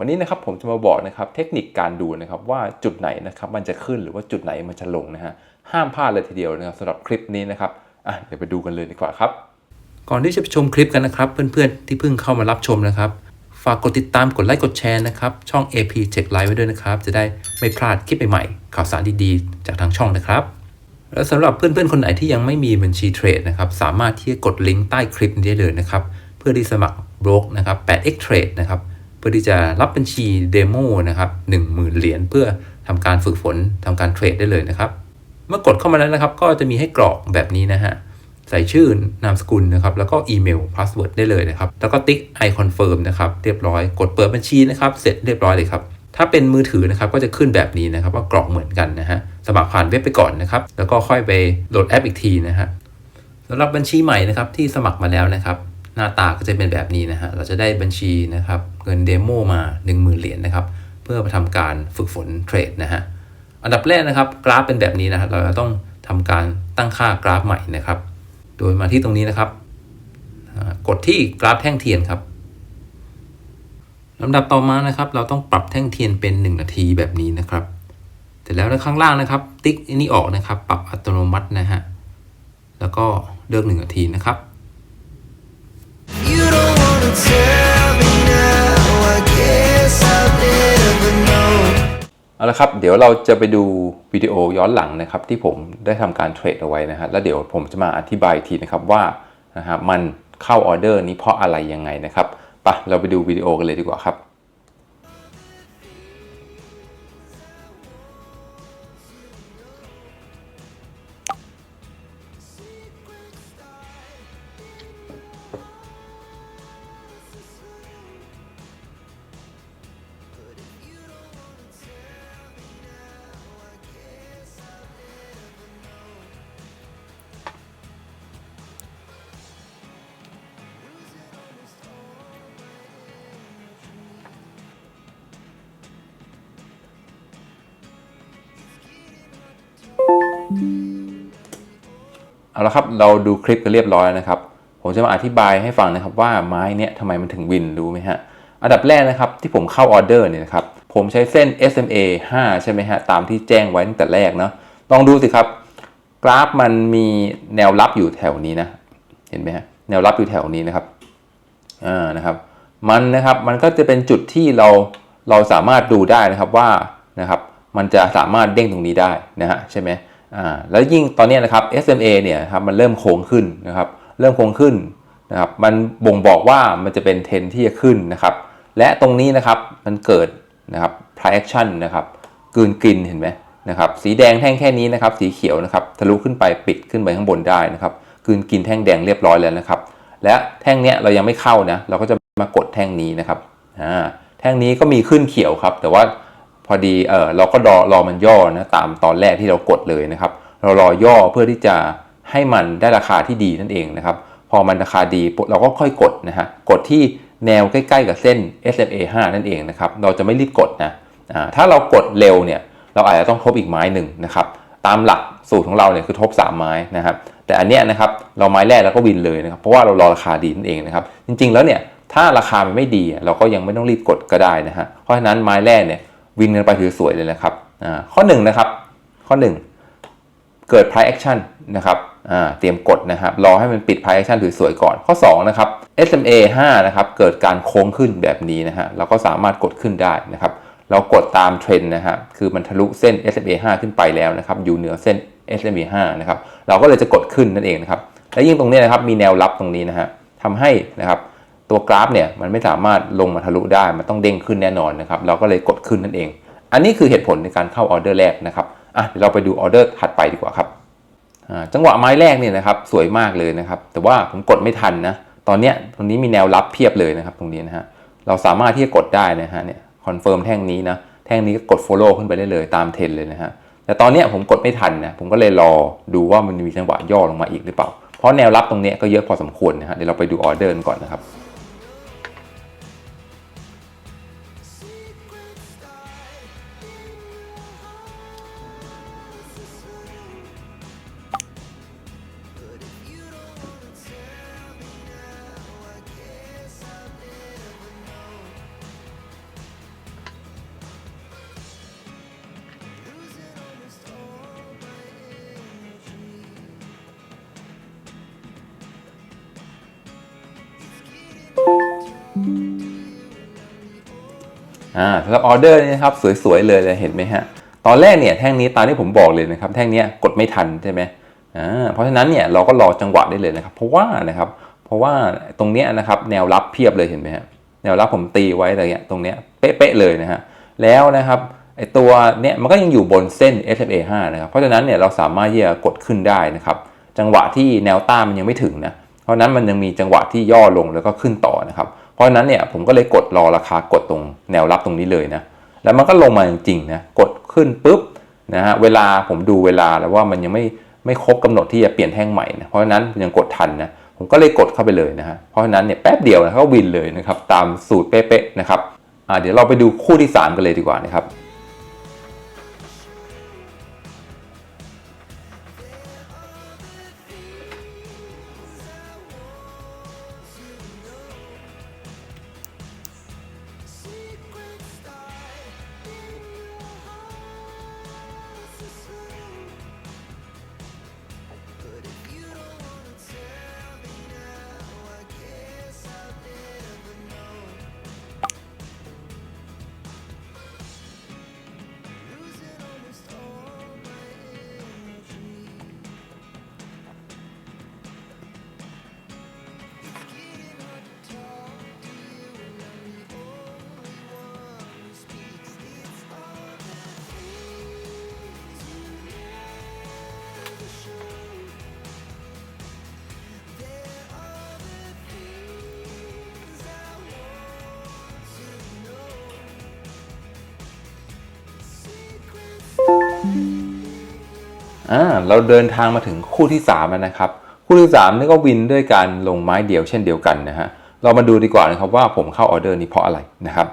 วันนี้นะครับผมจะมาบอกนะครับเทคนิคการดูนะครับว่าจุดไหนนะครับมันจะขึ้นหรือว่าจุดไหนมันจะลงนะฮะห้ามพลาดเลยทีเดียวนะครับสำหรับคลิปนี้นะครับอะเดี๋ยวไปดูกันเลยดีกว่าครับ ก่อนที่จะไปชมคลิปกันนะครับ เพื่อนๆที่เพิ่งเข้ามารับชมนะครับ ฝากกดติดตามกดไลค์กดแชร์นะครับช่อง AP Tech Live ไว้ด้วยนะครับ จะได้ไม่พลาดคลิปใหม่ๆข่าวสารดีๆ จากทางช่องนะครับ และสำหรับเพื่อนๆคนไหนที่ยังไม่มีบัญชีเทรดนะครับสามารถที่จะกดลิงก์ใต้คลิปนี้ได้เลยนะครับเพื่อที่สมัครบล็อกนะครับ 8x Trade นะครับ เพื่อที่จะรับบัญชีเดโมนะครับ10,000 เหรียญเพื่อทำการฝึกฝนทำการเทรดได้เลยนะครับ เมื่อกดเข้ามาแล้วนะครับ ก็จะมีให้กรอกแบบนี้นะฮะใส่ชื่อนามสกุลนะครับ แล้วก็อีเมลพาสเวิร์ดได้เลยนะครับ แล้วก็ติ๊ก I confirm นะครับ เรียบร้อย กดเปิดบัญชีนะครับ เสร็จเรียบร้อยเลยครับ ถ้าเป็นมือถือนะครับ ก็จะขึ้นแบบนี้นะครับ ว่ากรอกเหมือนกันนะฮะ สมัครผ่านเว็บไปก่อนนะครับ แล้วก็ค่อยไปโหลดแอปอีกทีนะฮะสำหรับบัญชีใหม่นะครับที่สมัครมาแล้วนะครับ หน้าตาก็จะเป็นแบบนี้นะฮะ เราจะได้บัญชีนะครับเงินเดโมมา 10,000 เหรียญนะครับ เพื่อไปทำการฝึกฝนเทรดนะฮะ อันดับแรกนะครับกราฟเป็นแบบนี้นะครับเราจะต้องทำการตั้งค่ากราฟใหม่นะครับ โดยมาที่ตรงนี้นะครับกดที่กราฟแท่งเทียนครับลำดับต่อมานะครับ เราต้องปรับแท่งเทียนเป็น 1 นาทีแบบนี้นะครับเสร็จแล้วในข้างล่างนะครับ ติ๊กอันนี้ออกนะครับ ปรับอัตโนมัตินะฮะแล้วก็เลือก 1 นาทีนะครับ เอาละครับเดี๋ยวเราจะไปดูวิดีโอย้อนหลังนะครับที่ผมได้ทำการเทรดเอาไว้นะฮะแล้วเดี๋ยวผมจะมาอธิบายทีนะครับว่านะฮะมันเข้าออเดอร์นี้เพราะอะไรยังไงนะครับปะเราไปดูวิดีโอกันเลยดีกว่าครับ เอาละครับเราดูคลิปกันเรียบร้อยนะครับ ผมจะมาอธิบายให้ฟังนะครับว่าไม้เนี่ยทำไมมันถึงวินรู้ไหมฮะอันดับแรกนะครับที่ผมเข้าออเดอร์เนี่ยนะครับผมใช้เส้น SMA 5 ใช่ไหมฮะตามที่แจ้งไว้ตั้งแต่แรกเนาะลองดูสิครับ กราฟมันมีแนวรับอยู่แถวนี้นะเห็นไหมฮะแนวรับอยู่แถวนี้นะครับอ่านะครับ มันนะครับมันก็จะเป็นจุดที่เราเราสามารถดูได้นะครับว่านะครับ มันจะสามารถเด้งตรงนี้ได้นะฮะใช่ไหม อ่าแล้วยิ่งตอนนี้นะครับ SMA เนี่ยครับมันเริ่มโค้งขึ้นนะครับเริ่มโค้งขึ้นนะครับมันบ่งบอกว่ามันจะเป็นเทรนที่จะขึ้นนะครับและตรงนี้นะครับมันเกิดนะครับ price action นะครับกืนกินเห็นไหมนะครับสีแดงแท่งแค่นี้นะครับสีเขียวนะครับทะลุขึ้นไปปิดขึ้นไปข้างบนได้นะครับกืนกินแท่งแดงเรียบร้อยแล้วนะครับ และแท่งเนี้ยเรายังไม่เข้านะเราก็จะมากดแท่งนี้นะครับอ่าแท่งนี้ก็มีขึ้นเขียวครับ แต่ว่า พอดีเออเราก็รอรอมันย่อนะตามตอนแรกที่เรากดเลยนะครับ เรารอย่อเพื่อที่จะให้มันได้ราคาที่ดีนั่นเองนะครับ พอมันราคาดีเราก็ค่อยกดนะฮะกดที่แนวใกล้ๆกับเส้น SMA 5 นั่นเองนะครับ เราจะไม่รีบกดนะอ่าถ้าเรากดเร็วเนี่ยเราอาจจะต้องทบอีกไม้หนึ่งนะครับ ตามหลักสูตรของเราเนี่ยคือทบ 3 ไม้นะครับ แต่อันเนี้ยนะครับเราไม้แรกแล้วก็วินเลยนะครับ เพราะว่าเรารอราคาดีนั่นเองนะครับ จริงๆแล้วเนี่ยถ้าราคามันไม่ดีเราก็ยังไม่ต้องรีบกดก็ได้นะฮะ เพราะฉะนั้นไม้แรกเนี่ย วินกันไปถือสวยเลยนะครับข้อ1นะครับข้อ 1 เกิด price action นะครับเตรียมกดนะครับรอให้มันปิด price action ถือสวยก่อนข้อ2นะครับ SMA 5นะครับเกิดการโค้งขึ้นแบบนี้นะฮะเราก็สามารถกดขึ้นได้นะครับเรากดตามเทรนด์นะฮะคือมันทะลุเส้น SMA 5ขึ้นไปแล้วนะครับอยู่เหนือเส้น SMA 5นะครับเราก็เลยจะกดขึ้นนั่นเองนะครับและยิ่งตรงนี้นะครับมีแนวรับตรงนี้นะฮะทำให้นะครับ ตัวกราฟเนี่ยมันไม่สามารถลงมาทะลุได้ มันต้องเด้งขึ้นแน่นอนนะครับ เราก็เลยกดขึ้นนั่นเอง อันนี้คือเหตุผลในการเข้าออเดอร์แรกนะครับอะเดี๋ยวเราไปดูออเดอร์ถัดไปดีกว่าครับอ่าจังหวะไม้แรกเนี่ยนะครับสวยมากเลยนะครับ แต่ว่าผมกดไม่ทันนะ ตอนเนี้ยตรงนี้มีแนวรับเพียบเลยนะครับ ตรงนี้นะฮะ เราสามารถที่จะกดได้นะฮะเนี่ยคอนเฟิร์มแท่งนี้นะ แท่งนี้ก็กด follow ขึ้นไปได้เลยตามเทรนเลยนะฮะ แต่ตอนเนี้ยผมกดไม่ทันนะ ผมก็เลยรอดูว่ามันมีจังหวะย่อลงมาอีกหรือเปล่า เพราะแนวรับตรงเนี้ยก็เยอะพอสมควรนะฮะ เดี๋ยวเราไปดูออเดอร์ก่อนนะครับ อ่าสำหรับออเดอร์นี่นะครับสวยๆเลยเลยเห็นไหมฮะตอนแรกเนี่ยแท่งนี้ตามที่ผมบอกเลยนะครับแท่งนี้กดไม่ทันใช่ไหมอ่าเพราะฉะนั้นเนี่ยเราก็รอจังหวะได้เลยนะครับ เพราะว่านะครับเพราะว่าตรงเนี้ยนะครับแนวรับเพียบเลยเห็นไหมฮะแนวรับผมตีไว้อะไรเงี้ยตรงเนี้ยเป๊ะๆเลยนะฮะแล้วนะครับไอตัวเนี้ยมันก็ยังอยู่บนเส้น SMA 5นะครับเพราะฉะนั้นเนี่ยเราสามารถที่จะกดขึ้นได้นะครับจังหวะที่แนวต้านมันยังไม่ถึงนะเพราะนั้นมันยังมีจังหวะที่ย่อลงแล้วก็ขึ้นต่อนะครับ เพราะนั้นเนี่ยผมก็เลยกดรอราคากดตรงแนวรับตรงนี้เลยนะ แล้วมันก็ลงมาจริงๆนะกดขึ้นปุ๊บนะฮะเวลาผมดูเวลาแล้วว่ามันยังไม่ไม่ครบกำหนดที่จะเปลี่ยนแท่งใหม่นะเพราะฉะนั้นยังกดทันนะผมก็เลยกดเข้าไปเลยนะฮะเพราะฉะนั้นเนี่ยแป๊บเดียวนะก็วินเลยนะครับตามสูตรเป๊ะๆนะครับอ่าเดี๋ยวเราไปดูคู่ที่ 3 กันเลยดีกว่านะครับ อ่าเราเดินทางมาถึงคู่ที่3แล้วนะครับ คู่ที่3นี่ก็วินด้วยการลงไม้เดียวเช่นเดียวกันนะฮะเรามาดูดีกว่านะครับว่าผมเข้าออเดอร์นี้เพราะอะไรนะครับ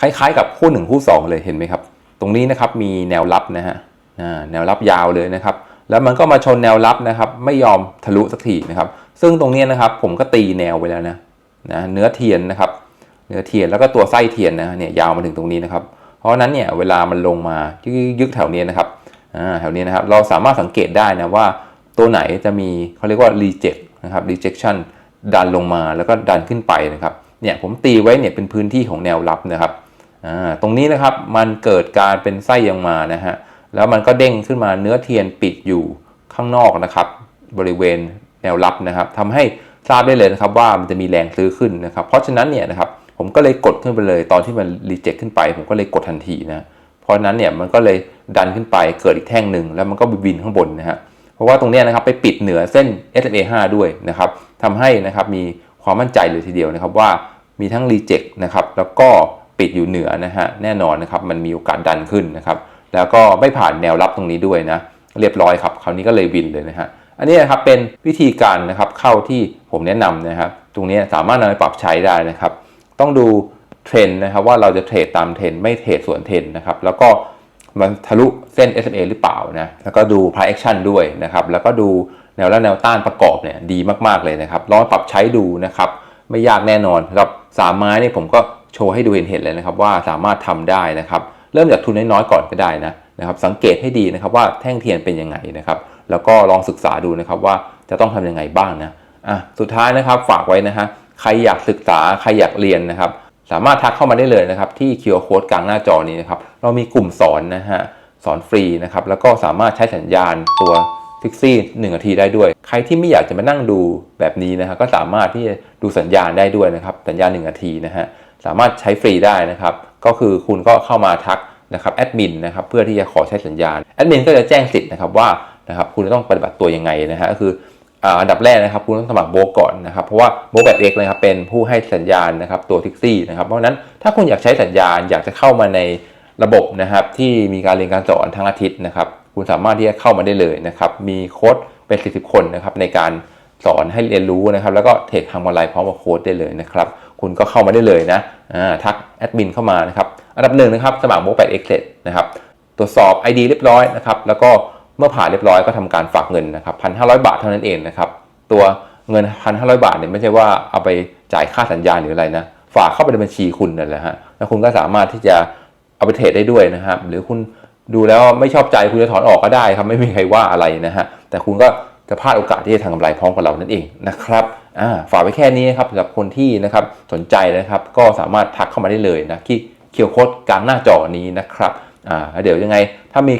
คล้ายๆกับคู่1คู่2 เลยเห็นไหมครับ ตรงนี้นะครับมีแนวรับนะฮะอ่าแนวรับยาวเลยนะครับ แล้วมันก็มาชนแนวรับนะครับ ไม่ยอมทะลุสักทีนะครับ ซึ่งตรงนี้นะครับผมก็ตีแนวไปแล้วนะนะเนื้อเทียนนะครับ เนื้อเทียนแล้วก็ตัวไส้เทียนนะเนี่ยยาวมาถึงตรงนี้นะครับ เพราะนั้นเนี่ยเวลามันลงมายึกๆแถวนี้นะครับ แถวนี้นะครับเราสามารถสังเกตได้นะว่าตัวไหนจะมีเขาเรียกว่า reject นะครับ rejection ดันลงมาแล้วก็ดันขึ้นไปนะครับเนี่ยผมตีไว้เนี่ยเป็นพื้นที่ของแนวรับนะครับอ่าตรงนี้นะครับมันเกิดการเป็นไส้ยังมานะฮะแล้วมันก็เด้งขึ้นมาเนื้อเทียนปิดอยู่ข้างนอกนะครับ บริเวณแนวรับนะครับทำให้ทราบได้เลยนะครับว่ามันจะมีแรงซื้อขึ้นนะครับ เพราะฉะนั้นเนี่ยนะครับผมก็เลยกดขึ้นไปเลยตอนที่มันรีเจ็คขึ้นไป ผมก็เลยกดทันทีนะ เพราะนั้นเนี่ยมันก็เลยดันขึ้นไปเกิดอีกแท่งหนึ่งแล้วมันก็บินข้างบนนะฮะเพราะว่าตรงนี้นะครับไปปิดเหนือเส้น SMA 5ด้วยนะครับทำให้นะครับมีความมั่นใจเลยทีเดียวนะครับว่ามีทั้งรีเจ็คนะครับแล้วก็ปิดอยู่เหนือนะฮะแน่นอนนะครับมันมีโอกาสดันขึ้นนะครับแล้วก็ไม่ผ่านแนวรับตรงนี้ด้วยนะเรียบร้อยครับคราวนี้ก็เลยวินเลยนะฮะอันนี้นะครับเป็นวิธีการนะครับเข้าที่ผมแนะนำนะครับตรงนี้สามารถนำไปปรับใช้ได้นะครับ ต้องดู เทรนนะครับว่าเราจะเทรดตามเทรนไม่เทรดสวนเทรนนะครับแล้วก็มันทะลุเส้น SMA หรือเปล่านะแล้วก็ดู price action ด้วยนะครับแล้วก็ดูแนวและแนวต้านประกอบเนี่ยดีมากๆเลยนะครับลองปรับใช้ดูนะครับไม่ยากแน่นอนครับสามไม้นี่ผมก็โชว์ให้ดูเห็นๆเลยนะครับว่าสามารถทำได้นะครับเริ่มจากทุนน้อยๆก่อนก็ได้นะนะครับสังเกตให้ดีนะครับว่าแท่งเทียนเป็นยังไงนะครับแล้วก็ลองศึกษาดูนะครับว่าจะต้องทำยังไงบ้างนะอะสุดท้ายนะครับฝากไว้นะฮะใครอยากศึกษาใครอยากเรียนนะครับ สามารถทักเข้ามาได้เลยนะครับ ที่ QR Code กลางหน้าจอนี้นะครับ เรามีกลุ่มสอนนะฮะสอนฟรีนะครับ แล้วก็สามารถใช้สัญญาณตัวฟิกซี่หนึ่งนาทีได้ด้วย ใครที่ไม่อยากจะมานั่งดูแบบนี้นะฮะก็สามารถที่จะดูสัญญาณได้ด้วยนะครับ สัญญาณหนึ่งนาทีนะฮะสามารถใช้ฟรีได้นะครับ ก็คือคุณก็เข้ามาทักนะครับแอดมินนะครับเพื่อที่จะขอใช้สัญญาณแอดมินก็จะแจ้งสิทธิ์นะครับว่านะครับคุณจะต้องปฏิบัติตัวยังไงนะฮะก็คือ อันดับแรกนะครับคุณต้องสมัครโบกก่อนนะครับเพราะว่าโบแบบเอกนะครับเป็นผู้ให้สัญญาณนะครับตัวทิกซี่นะครับเพราะนั้นถ้าคุณอยากใช้สัญญาณอยากจะเข้ามาในระบบนะครับที่มีการเรียนการสอนทั้งอาทิตย์นะครับคุณสามารถที่จะเข้ามาได้เลยนะครับมีโค้ดเป็น 40 คนนะครับในการสอนให้เรียนรู้นะครับแล้วก็เทรดทางออนไลน์พร้อมกับโค้ดได้เลยนะครับคุณก็เข้ามาได้เลยนะอ่าทักแอดมินเข้ามานะครับอันดับหนึ่งนะครับสมัครโบแบบเอกเสร็จนะครับตรวจสอบ ID เรียบร้อยนะครับแล้วก็ เมื่อผ่านเรียบร้อยก็ทำการฝากเงินนะครับ1,500บาทเท่านั้นเองนะครับ ตัวเงิน1,500บาทเนี่ยไม่ใช่ว่าเอาไปจ่ายค่าสัญญาหรืออะไรนะฝากเข้าไปในบัญชีคุณนั่นแหละฮะแล้วคุณก็สามารถที่จะเอาไปเทรดได้ด้วยนะครับ หรือคุณดูแล้วไม่ชอบใจคุณจะถอนออกก็ได้ครับไม่มีใครว่าอะไรนะฮะแต่คุณก็จะพลาดโอกาสที่จะทำกำไรพร้อมกับเรานั่นเองนะครับอ่าฝากไว้แค่นี้นะครับสำหรับคนที่นะครับสนใจนะครับ ก็สามารถทักเข้ามาได้เลยนะที่เคียวโคดกลางหน้าจอนี้นะครับอ่าแล้วเดี๋ยวยังไงถ้ามี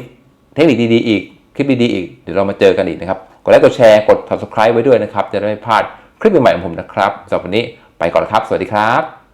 เทคนิคดีๆอีก คลิปดีๆอีก เดี๋ยวเรามาเจอกันอีกนะครับ กดไลค์กดแชร์กด subscribe ไว้ด้วยนะครับ จะได้ไม่พลาดคลิปใหม่ๆของผมนะครับสำหรับวันนี้ไปก่อนครับ สวัสดีครับ